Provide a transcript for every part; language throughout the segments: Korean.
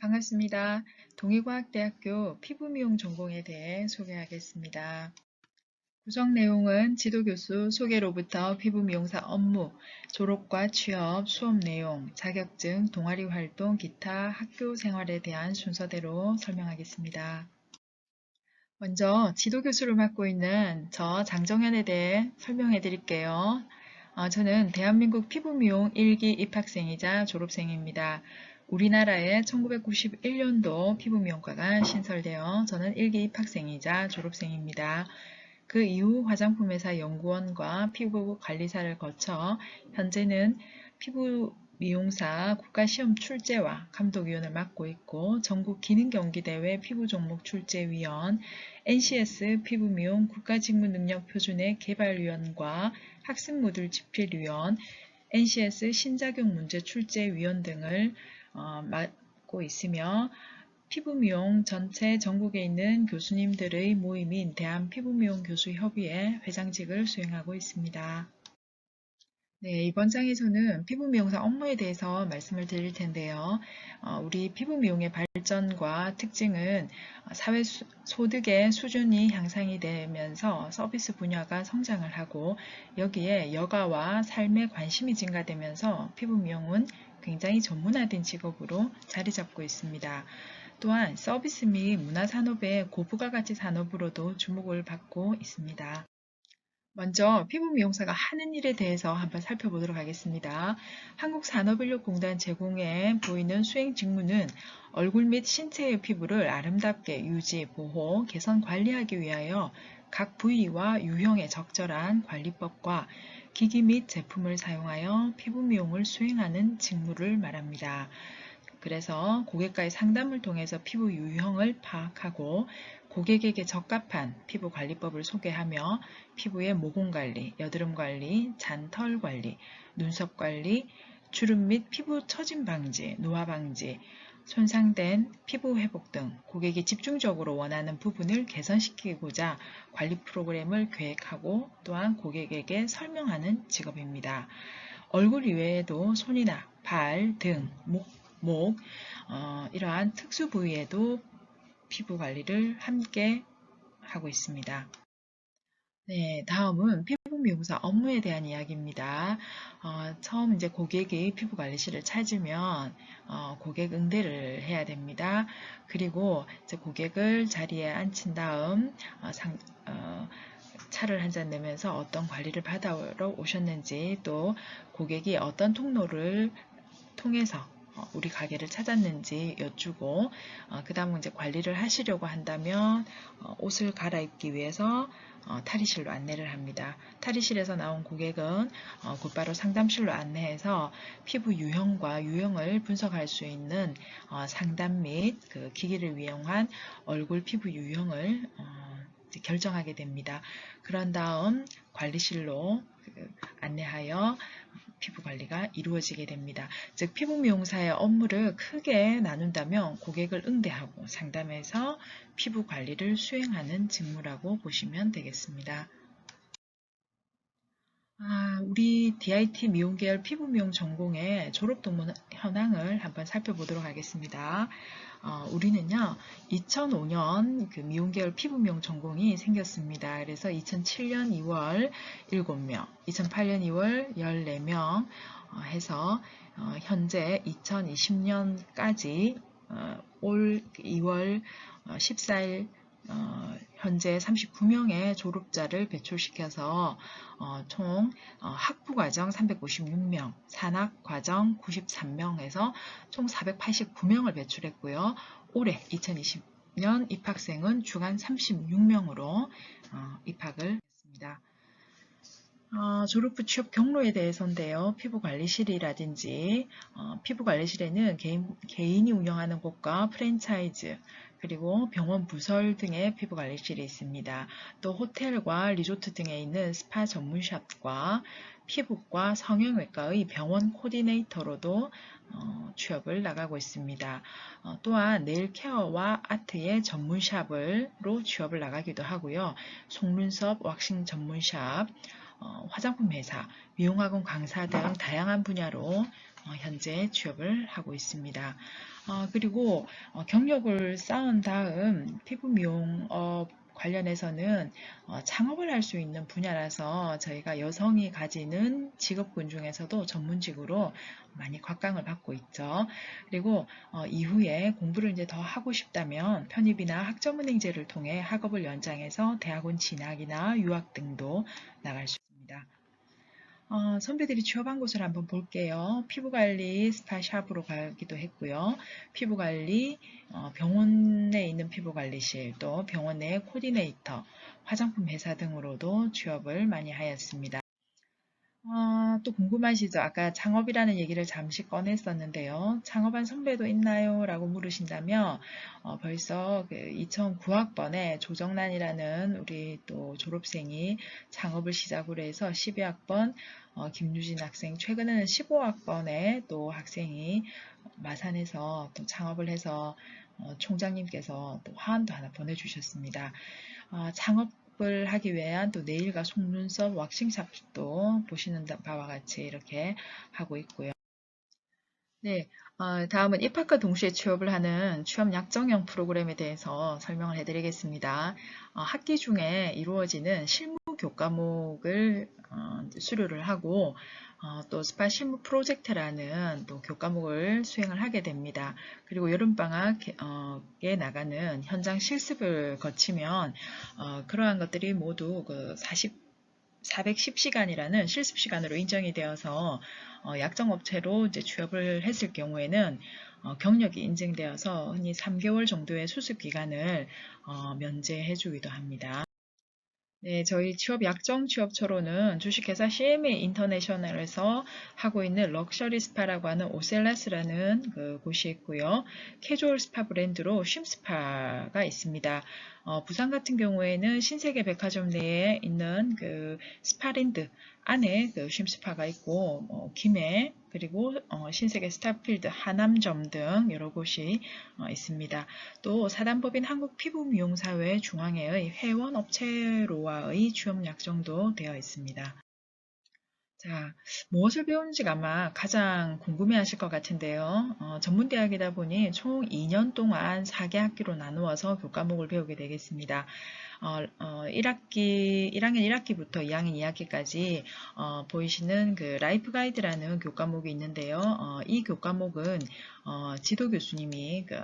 반갑습니다. 동의과학대학교 피부미용 전공에 대해 소개하겠습니다. 구성 내용은 지도교수 소개로부터 피부미용사 업무, 졸업과 취업, 수업 내용, 자격증, 동아리 활동, 기타 학교 생활에 대한 순서대로 설명하겠습니다. 먼저 지도교수를 맡고 있는 저 장정현에 대해 설명해 드릴게요. 어, 저는 대한민국 피부미용 1기 입학생이자 졸업생입니다. 우리나라에 1991년도 피부미용과가 신설되어 저는 1기 입학생이자 졸업생입니다. 그 이후 화장품회사 연구원과 피부관리사를 거쳐 현재는 피부 미용사 국가시험 출제와 감독위원을 맡고 있고 전국 기능경기대회 피부종목 출제위원, NCS 피부미용 국가직무능력표준의 개발위원과 학습모듈 집필위원, NCS 신작용 문제 출제위원 등을 어, 맡고 있으며 피부미용 전체 전국에 있는 교수님들의 모임인 대한피부미용교수협의회 회장직을 수행하고 있습니다. 네, 이번 장에서는 피부 미용사 업무에 대해서 말씀을 드릴 텐데요. 어, 우리 피부 미용의 발전과 특징은 사회 수, 소득의 수준이 향상이 되면서 서비스 분야가 성장을 하고 여기에 여가와 삶에 관심이 증가되면서 피부 미용은 굉장히 전문화된 직업으로 자리 잡고 있습니다. 또한 서비스 및 문화산업의 고부가가치 산업으로도 주목을 받고 있습니다. 먼저 피부 미용사가 하는 일에 대해서 한번 살펴보도록 하겠습니다. 한국산업인력공단 제공에 보이는 수행 직무는 얼굴 및 신체의 피부를 아름답게 유지, 보호, 개선 관리하기 위하여 각 부위와 유형에 적절한 관리법과 기기 및 제품을 사용하여 피부 미용을 수행하는 직무를 말합니다. 그래서 고객과의 상담을 통해서 피부 유형을 파악하고 고객에게 적합한 피부 관리법을 소개하며 피부의 모공 관리, 여드름 관리, 잔털 관리, 눈썹 관리, 주름 및 피부 처짐 방지, 노화 방지, 손상된 피부 회복 등 고객이 집중적으로 원하는 부분을 개선시키고자 관리 프로그램을 계획하고 또한 고객에게 설명하는 직업입니다. 얼굴 이외에도 손이나 발, 등, 목, 목 어, 이러한 특수 부위에도 피부 관리를 함께 하고 있습니다. 네, 다음은 피부 미용사 업무에 대한 이야기입니다. 어, 처음 이제 고객이 피부 관리실을 찾으면 어, 고객 응대를 해야 됩니다. 그리고 이제 고객을 자리에 앉힌 다음 어, 상, 어, 차를 한 잔 내면서 어떤 관리를 받아러 오셨는지 또 고객이 어떤 통로를 통해서 어, 우리 가게를 찾았는지 여쭈고 어, 그 다음은 이제 관리를 하시려고 한다면 어, 옷을 갈아입기 위해서 탈의실로 안내를 합니다. 탈의실에서 나온 고객은 곧바로 상담실로 안내해서 피부 유형과 유형을 분석할 수 있는 상담 및 그 기기를 이용한 얼굴 피부 유형을 결정하게 됩니다. 그런 다음 관리실로 그 안내하여 피부 관리가 이루어지게 됩니다. 즉 피부 미용사의 업무를 크게 나눈다면 고객을 응대하고 상담해서 피부 관리를 수행하는 직무라고 보시면 되겠습니다. 아, 우리 DIT 미용 계열 피부 미용 전공의 졸업 동문 현황을 한번 살펴보도록 하겠습니다. 어, 우리는요, 2005년 그 미용 계열 피부 미용 전공이 생겼습니다. 그래서 2007년 2월 7명, 2008년 2월 14명 어, 해서 어, 현재 2020년까지 어, 올 2월 14일 어, 현재 39명의 졸업자를 배출시켜서 어, 총 어, 학부과정 356명, 산학과정 93명에서 총 489명을 배출했고요. 올해 2020년 입학생은 주간 36명으로 어, 입학을 했습니다. 어, 졸업 후 취업 경로에 대해서인데요. 피부관리실이라든지 어, 피부관리실에는 개인, 개인이 운영하는 곳과 프랜차이즈 그리고 병원 부설 등의 피부관리실이 있습니다. 또 호텔과 리조트 등에 있는 스파 전문샵과 피부과 성형외과의 병원 코디네이터로도 어, 취업을 나가고 있습니다. 어, 또한 네일 케어와 아트의 전문샵으로 취업을 나가기도 하고요. 속눈썹 왁싱 전문샵, 어, 화장품 회사, 미용학원 강사 등 다양한 분야로 어, 현재 취업을 하고 있습니다. 어, 그리고 어, 경력을 쌓은 다음 피부 미용업 관련해서는 어, 창업을 할 수 있는 분야라서 저희가 여성이 가지는 직업군 중에서도 전문직으로 많이 곽강을 받고 있죠. 그리고 어, 이후에 공부를 이제 더 하고 싶다면 편입이나 학점은행제를 통해 학업을 연장해서 대학원 진학이나 유학 등도 나갈 수 있습니다. 어, 선배들이 취업한 곳을 한번 볼게요. 피부관리 스파샵으로 가기도 했고요. 피부관리, 어, 병원에 있는 피부관리실, 또 병원 내 코디네이터, 화장품 회사 등으로도 취업을 많이 하였습니다. 아, 또 궁금하시죠? 아까 창업이라는 얘기를 잠시 꺼냈었는데요. 창업한 선배도 있나요? 라고 물으신다면 어, 벌써 그 2009학번에 조정란이라는 우리 또 졸업생이 창업을 시작으로 해서 12학번 어, 김유진 학생, 최근에는 15학번에 또 학생이 마산에서 또 창업을 해서 어, 총장님께서 또 화환도 하나 보내주셨습니다. 어, 창업 을 하기 위한 또 네일과 속눈썹 왁싱샵도 보시는 바와 같이 이렇게 하고 있고요. 네, 어, 다음은 입학과 동시에 취업을 하는 취업 약정형 프로그램에 대해서 설명을 해드리겠습니다. 어, 학기 중에 이루어지는 실무 교과목을 어, 수료를 하고 어, 또 스파 실무 프로젝트라는 또 교과목을 수행을 하게 됩니다. 그리고 여름방학에 나가는 현장 실습을 거치면 어, 그러한 것들이 모두 그 40, 410시간이라는 실습 시간으로 인정이 되어서 어, 약정업체로 이제 취업을 했을 경우에는 어, 경력이 인증되어서 흔히 3개월 정도의 수습 기간을 어, 면제해 주기도 합니다. 네, 저희 취업 약정 취업 처로는 주식회사 CMA 인터내셔널에서 하고 있는 럭셔리 스파라고 하는 오셀라스라는 그 곳이 있고요. 캐주얼 스파 브랜드로 쉼스파가 있습니다. 어, 부산 같은 경우에는 신세계 백화점 내에 있는 그 스파랜드 안에 그 쉼스파가 있고 어, 김해 그리고 어, 신세계 스타필드 하남점 등 여러 곳이 어, 있습니다. 또 사단법인 한국피부미용사회 중앙회의 회원업체로와의 취업 약정도 되어 있습니다. 자, 무엇을 배우는지 아마 가장 궁금해 하실 것 같은데요. 어, 전문대학이다 보니 총 2년 동안 4개 학기로 나누어서 교과목을 배우게 되겠습니다. 어, 어, 1학기, 1학년 1학기부터 2학년 2학기까지 어, 보이시는 그 라이프 가이드라는 교과목이 있는데요. 어, 이 교과목은 어, 지도 교수님이 그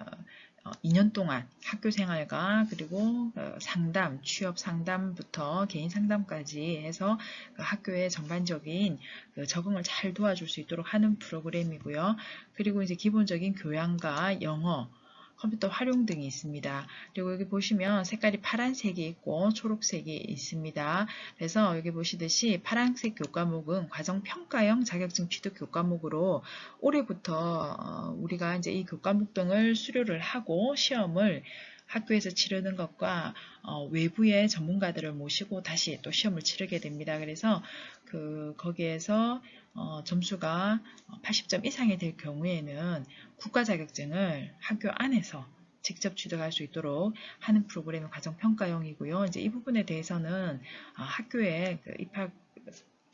2년 어, 동안 학교 생활과 그리고 어, 상담, 취업 상담부터 개인 상담까지 해서 그 학교의 전반적인 그 적응을 잘 도와줄 수 있도록 하는 프로그램이고요. 그리고 이제 기본적인 교양과 영어, 컴퓨터 활용 등이 있습니다. 그리고 여기 보시면 색깔이 파란색이 있고 초록색이 있습니다. 그래서 여기 보시듯이 파란색 교과목은 과정평가형 자격증 취득 교과목으로 올해부터 어, 우리가 이제 이 교과목 등을 수료를 하고 시험을 학교에서 치르는 것과 어, 외부의 전문가들을 모시고 다시 또 시험을 치르게 됩니다. 그래서 그 거기에서 어, 점수가 80점 이상이 될 경우에는 국가 자격증을 학교 안에서 직접 취득할 수 있도록 하는 프로그램이 과정 평가형이고요. 이제 이 부분에 대해서는 어, 학교에 그 입학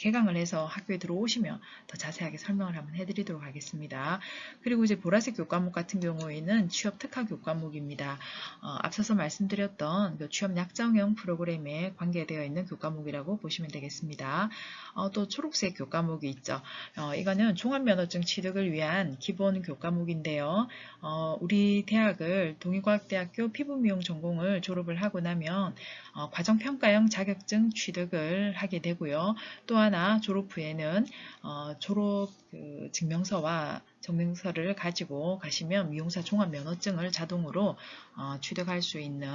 개강을 해서 학교에 들어오시면 더 자세하게 설명을 한번 해드리도록 하겠습니다. 그리고 이제 보라색 교과목 같은 경우에는 취업 특화 교과목입니다. 어, 앞서서 말씀드렸던 그 취업 약정형 프로그램에 관계되어 있는 교과목이라고 보시면 되겠습니다. 어, 또 초록색 교과목이 있죠. 어, 이거는 종합면허증 취득을 위한 기본 교과목인데요. 어, 우리 대학을 동의과학대학교 피부미용 전공을 졸업을 하고 나면 어, 과정평가형 자격증 취득을 하게 되고요. 또한 하나 졸업 후에는 어, 졸업 그 증명서와 증명서를 가지고 가시면 미용사 종합 면허증을 자동으로 어, 취득할 수 있는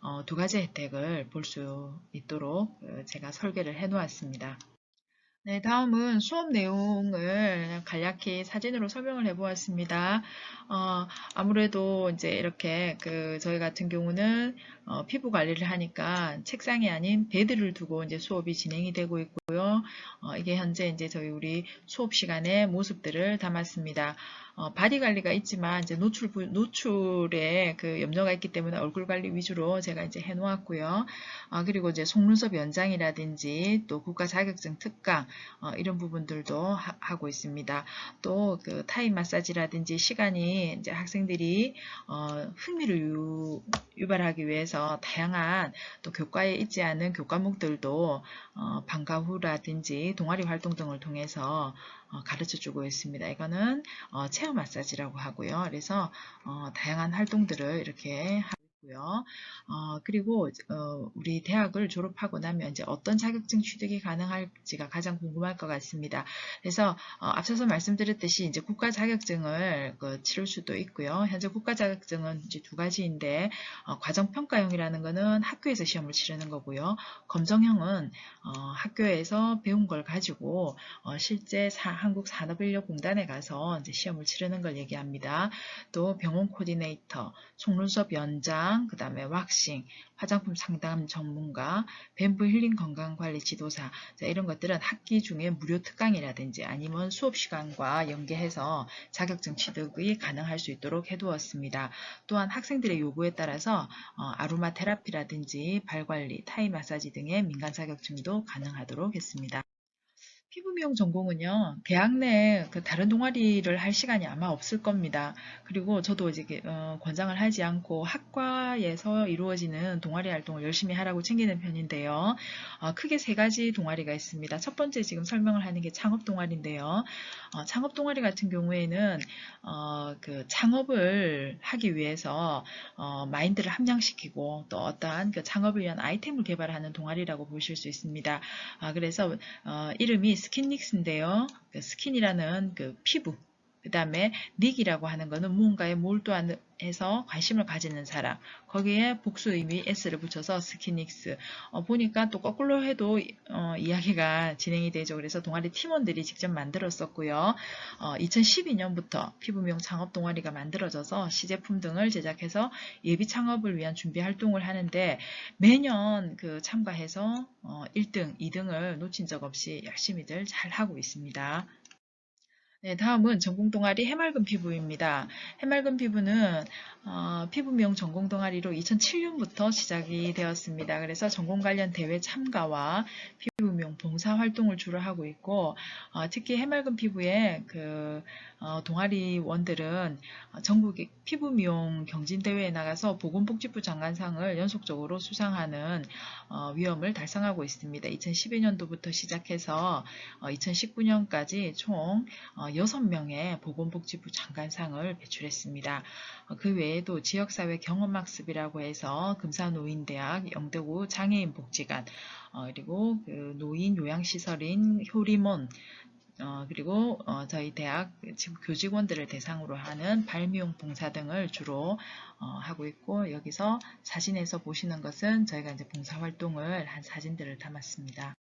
어, 두 가지 혜택을 볼 수 있도록 그 제가 설계를 해 놓았습니다. 네, 다음은 수업 내용을 간략히 사진으로 설명을 해 보았습니다. 어, 아무래도 이제 이렇게 그 저희 같은 경우는 어, 피부 관리를 하니까 책상이 아닌 베드를 두고 이제 수업이 진행이 되고 있고요. 어, 이게 현재 이제 저희 우리 수업 시간의 모습들을 담았습니다. 어, 바디 관리가 있지만 이제 노출 노출에 그 염려가 있기 때문에 얼굴 관리 위주로 제가 이제 해놓았고요. 어, 그리고 이제 속눈썹 연장이라든지 또 국가 자격증 특강 어, 이런 부분들도 하, 고 있습니다. 또 그 타임 마사지라든지 시간이 이제 학생들이 어, 흥미를 유, 유발하기 위해서 다양한 또 교과에 있지 않은 교과목들도 어, 방과 후라든지 동아리 활동 등을 통해서 어, 가르쳐 주고 있습니다. 이거는 어, 체어 마사지라고 하고요. 그래서 어, 다양한 활동들을 이렇게 있고요. 어, 그리고 어, 우리 대학을 졸업하고 나면 이제 어떤 자격증 취득이 가능할지가 가장 궁금할 것 같습니다. 그래서 어, 앞서서 말씀드렸듯이 이제 국가 자격증을 그, 치를 수도 있고요. 현재 국가 자격증은 이제 두 가지인데 어, 과정 평가형이라는 거는 학교에서 시험을 치르는 거고요. 검정형은 어, 학교에서 배운 걸 가지고 어, 실제 사, 한국 산업인력공단에 가서 이제 시험을 치르는 걸 얘기합니다. 또 병원 코디네이터, 속눈썹 연장 그 다음에 왁싱, 화장품 상담 전문가, 뱀프 힐링 건강관리 지도사 자, 이런 것들은 학기 중에 무료 특강이라든지 아니면 수업 시간과 연계해서 자격증 취득이 가능할 수 있도록 해두었습니다. 또한 학생들의 요구에 따라서 어, 아로마 테라피라든지 발관리, 타이 마사지 등의 민간 자격증도 가능하도록 했습니다. 피부 미용 전공은요, 대학 내그 다른 동아리를 할 시간이 아마 없을 겁니다. 그리고 저도 이제 어, 권장을 하지 않고 학과에서 이루어지는 동아리 활동을 열심히 하라고 챙기는 편인데요. 어, 크게 세 가지 동아리가 있습니다. 첫 번째 지금 설명을 하는 게 창업 동아리인데요. 어, 창업 동아리 같은 경우에는 어, 그 창업을 하기 위해서 어, 마인드를 함량시키고 또 어떠한 그 창업을 위한 아이템을 개발하는 동아리라고 보실 수 있습니다. 아, 그래서 어, 이름이 스킨닉스인데요. 그 스킨이라는 그 피부 그 다음에 닉이라고 하는 거는 무언가에 몰두 해서 관심을 가지는 사람. 거기에 복수 의미 s를 붙여서 스키닉스. 어, 보니까 또 거꾸로 해도 어, 이야기가 진행이 되죠. 그래서 동아리 팀원들이 직접 만들었었고요. 어, 2012년부터 피부미용 창업 동아리가 만들어져서 시제품 등을 제작해서 예비 창업을 위한 준비 활동을 하는데 매년 그 참가해서 1등, 어, 2등을 놓친 적 없이 열심히들 잘 하고 있습니다. 네, 다음은 전공 동아리 해맑은 피부입니다. 해맑은 피부는 어, 피부 미용 전공 동아리로 2007년부터 시작이 되었습니다. 그래서 전공 관련 대회 참가와 피부 미용 봉사 활동을 주로 하고 있고 어, 특히 해맑은 피부의 그 어, 동아리원들은 전국 피부 미용 경진 대회에 나가서 보건복지부 장관상을 연속적으로 수상하는 어, 위험을 달성하고 있습니다. 2012년도부터 시작해서 2019년까지 어, 총 6명의 보건복지부 장관상을 배출했습니다. 그 외에도 지역사회 경험학습이라고 해서 금산노인대학, 영대구 장애인복지관, 그리고 그 노인 요양시설인 효리몬, 어, 그리고 어, 저희 대학 교직원들을 대상으로 하는 발미용 봉사 등을 주로 어, 하고 있고 여기서 사진에서 보시는 것은 저희가 이제 봉사 활동을 한 사진들을 담았습니다.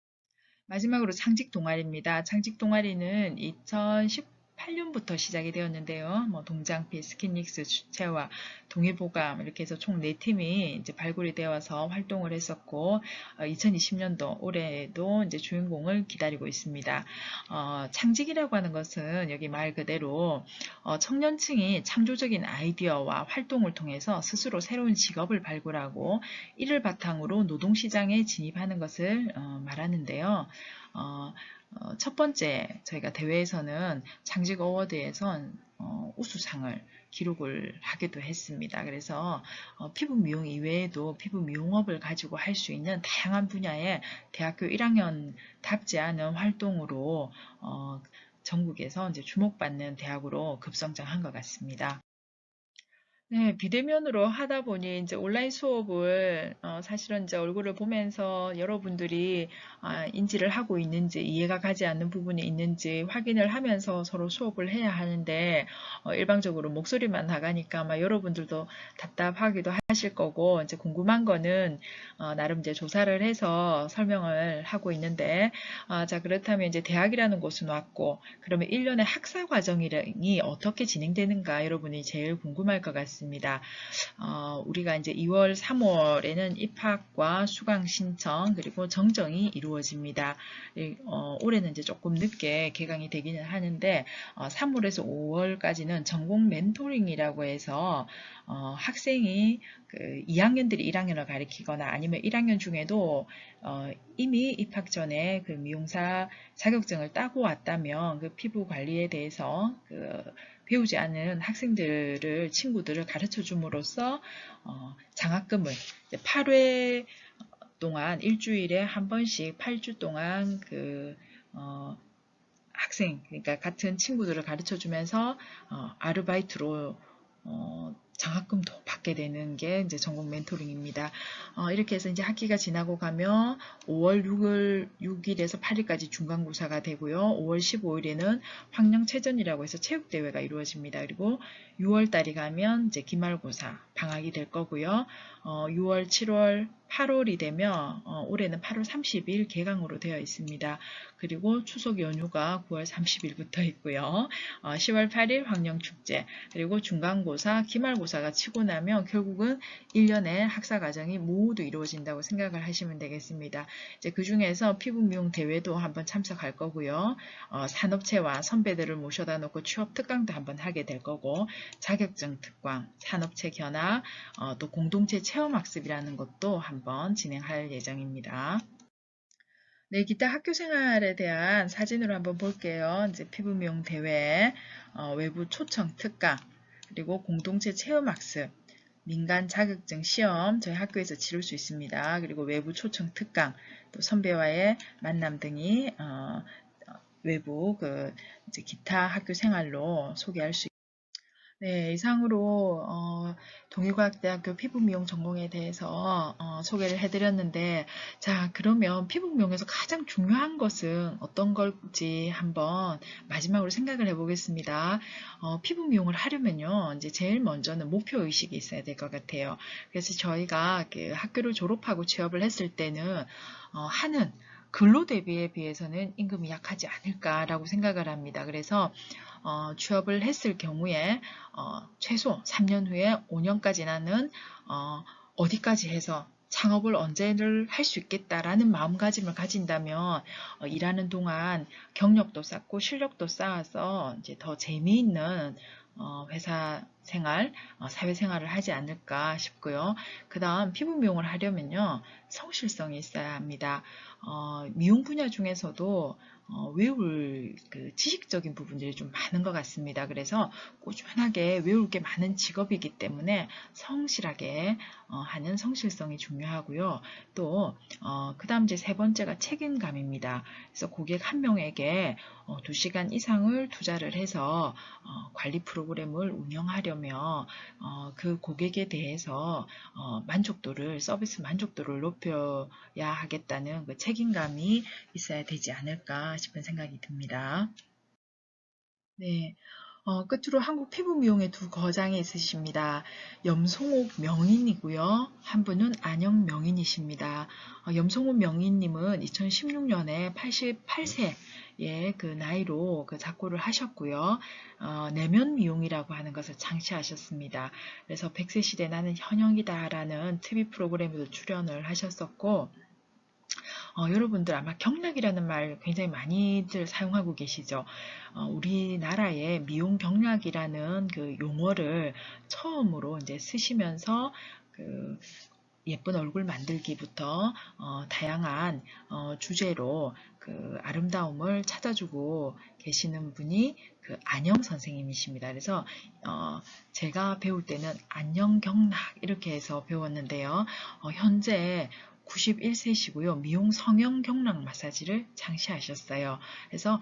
마지막으로 창직 동아리입니다. 창직 동아리는 2010 8년부터 시작이 되었는데요. 뭐 동장피, 스킨닉스, 주체와 동해보감 이렇게 해서 총 4팀이 이제 발굴이 되어서 활동을 했었고 어, 2020년도 올해도 이제 주인공을 기다리고 있습니다. 어, 창직이라고 하는 것은 여기 말 그대로 어, 청년층이 창조적인 아이디어와 활동을 통해서 스스로 새로운 직업을 발굴하고 이를 바탕으로 노동시장에 진입하는 것을 어, 말하는데요. 어, 어, 첫 번째 저희가 대회에서는 장직 어워드에서 어, 우수상을 기록을 하기도 했습니다. 그래서 어, 피부 미용 이외에도 피부 미용업을 가지고 할 수 있는 다양한 분야의 대학교 1학년 답지 않은 활동으로 어, 전국에서 이제 주목받는 대학으로 급성장한 것 같습니다. 네, 비대면으로 하다 보니 이제 온라인 수업을 어, 사실은 이제 얼굴을 보면서 여러분들이 아, 인지를 하고 있는지 이해가 가지 않는 부분이 있는지 확인을 하면서 서로 수업을 해야 하는데 어, 일방적으로 목소리만 나가니까 아마 여러분들도 답답하기도 하 실 거고 이제 궁금한 거는 어, 나름 이제 조사를 해서 설명을 하고 있는데 아, 자 그렇다면 이제 대학이라는 곳은 왔고 그러면 1년의 학사 과정이 어떻게 진행되는가 여러분이 제일 궁금할 것 같습니다. 어, 우리가 이제 2월 3월에는 입학과 수강 신청 그리고 정정이 이루어집니다. 어, 올해는 이제 조금 늦게 개강이 되기는 하는데 어, 3월에서 5월까지는 전공 멘토링이라고 해서 어, 학생이 그 2학년들이 1학년을 가리키거나 아니면 1학년 중에도 어, 이미 입학 전에 그 미용사 자격증을 따고 왔다면 그 피부 관리에 대해서 그 배우지 않은 학생들을 친구들을 가르쳐 줌으로써 어, 장학금을 8회 동안 일주일에 한 번씩 8주 동안 그 어, 학생 그러니까 같은 친구들을 가르쳐 주면서 어, 아르바이트로 어, 장학금도 받게 되는 게 이제 전공 멘토링입니다. 어, 이렇게 해서 이제 학기가 지나고 가면 5월 6일, 6일에서 8일까지 중간고사가 되고요. 5월 15일에는 황령체전이라고 해서 체육대회가 이루어집니다. 그리고 6월 달이 가면 이제 기말고사, 방학이 될 거고요. 어, 6월, 7월, 8월이 되면 어, 올해는 8월 30일 개강으로 되어 있습니다. 그리고 추석 연휴가 9월 30일부터 있고요. 어, 10월 8일 황령축제, 그리고 중간고사, 기말고사 가 치고 나면 결국은 1년의 학사 과정이 모두 이루어진다고 생각을 하시면 되겠습니다. 이제 그 중에서 피부 미용 대회도 한번 참석할 거고요. 어, 산업체와 선배들을 모셔다 놓고 취업 특강도 한번 하게 될 거고 자격증 특강, 산업체 견학, 어, 또 공동체 체험학습이라는 것도 한번 진행할 예정입니다. 네, 기타 학교 생활에 대한 사진으로 한번 볼게요. 이제 피부 미용 대회, 어, 외부 초청 특강, 그리고 공동체 체험학습, 민간 자격증 시험 저희 학교에서 치를 수 있습니다. 그리고 외부 초청 특강, 또 선배와의 만남 등이 어, 외부 그 기타 학교 생활로 소개할 수 네, 이상으로 어, 동일과학대학교 피부미용 전공에 대해서 어, 소개를 해드렸는데 자 그러면 피부미용에서 가장 중요한 것은 어떤 걸지 한번 마지막으로 생각을 해보겠습니다. 어, 피부미용을 하려면요 이제 제일 먼저는 목표의식이 있어야 될 것 같아요. 그래서 저희가 그 학교를 졸업하고 취업을 했을 때는 어, 하는 근로 대비에 비해서는 임금이 약하지 않을까라고 생각을 합니다. 그래서 어, 취업을 했을 경우에 어, 최소 3년 후에 5년까지 나는 어, 어디까지 해서 창업을 언제를 할 수 있겠다라는 마음가짐을 가진다면 어, 일하는 동안 경력도 쌓고 실력도 쌓아서 이제 더 재미있는 어, 회사 생활, 어, 사회생활을 하지 않을까 싶고요. 그 다음 피부 미용을 하려면요. 성실성이 있어야 합니다. 어, 미용 분야 중에서도 어, 외울 그 지식적인 부분들이 좀 많은 것 같습니다. 그래서 꾸준하게 외울 게 많은 직업이기 때문에 성실하게 어, 하는 성실성이 중요하고요. 또, 어, 그 다음 이제 세 번째가 책임감입니다. 그래서 고객 한 명에게 어, 2시간 이상을 투자를 해서 어, 관리 프로그램을 운영하려면 어, 그 고객에 대해서 어, 만족도를 서비스 만족도를 높여야 하겠다는 그 책임감이 있어야 되지 않을까 싶은 생각이 듭니다. 네. 어, 끝으로 한국 피부 미용의 두 거장이 있으십니다. 염송옥 명인이고요. 한 분은 안영 명인이십니다. 어, 염송옥 명인님은 2016년에 88세 의 그 나이로 그 작고를 하셨고요. 어, 내면 미용이라고 하는 것을 창시하셨습니다. 그래서 100세 시대 나는 현역이다라는 TV 프로그램에도 출연을 하셨었고 어, 여러분들 아마 경락이라는 말 굉장히 많이들 사용하고 계시죠. 어, 우리나라의 미용 경락이라는 그 용어를 처음으로 이제 쓰시면서 그 예쁜 얼굴 만들기부터 어, 다양한 어, 주제로 그 아름다움을 찾아주고 계시는 분이 그 안녕 선생님이십니다. 그래서 어, 제가 배울 때는 안녕 경락 이렇게 해서 배웠는데요. 어, 현재 91세시고요. 미용 성형 경락 마사지를 창시하셨어요. 그래서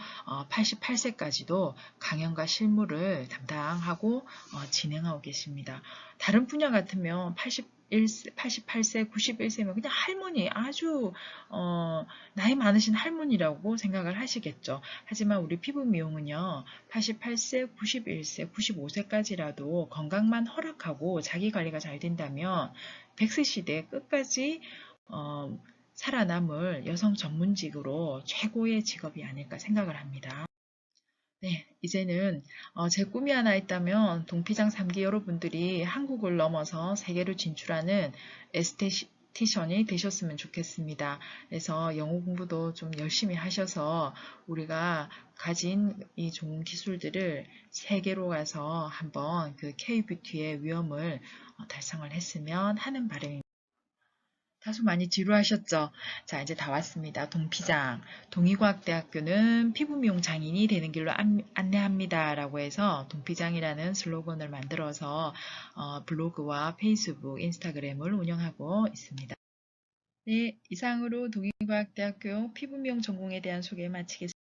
88세까지도 강연과 실무를 담당하고 어, 진행하고 계십니다. 다른 분야 같으면 81, 88세, 91세면 그냥 할머니, 아주 어, 나이 많으신 할머니라고 생각을 하시겠죠. 하지만 우리 피부 미용은요, 88세, 91세, 95세까지라도 건강만 허락하고 자기 관리가 잘 된다면 100세 시대 끝까지 어, 살아남을 여성 전문직으로 최고의 직업이 아닐까 생각을 합니다. 네, 이제는 어, 제 꿈이 하나 있다면 동피장 3기 여러분들이 한국을 넘어서 세계로 진출하는 에스테티션이 되셨으면 좋겠습니다. 그래서 영어 공부도 좀 열심히 하셔서 우리가 가진 이 좋은 기술들을 세계로 가서 한번 그 K-뷰티의 위험을 어, 달성을 했으면 하는 바람입니다. 다소 많이 지루하셨죠? 자, 이제 다 왔습니다. 동피장. 동의과학대학교는 피부미용 장인이 되는 길로 안, 안내합니다. 라고 해서 동피장이라는 슬로건을 만들어서 어, 블로그와 페이스북, 인스타그램을 운영하고 있습니다. 네, 이상으로 동의과학대학교 피부미용 전공에 대한 소개 마치겠습니다.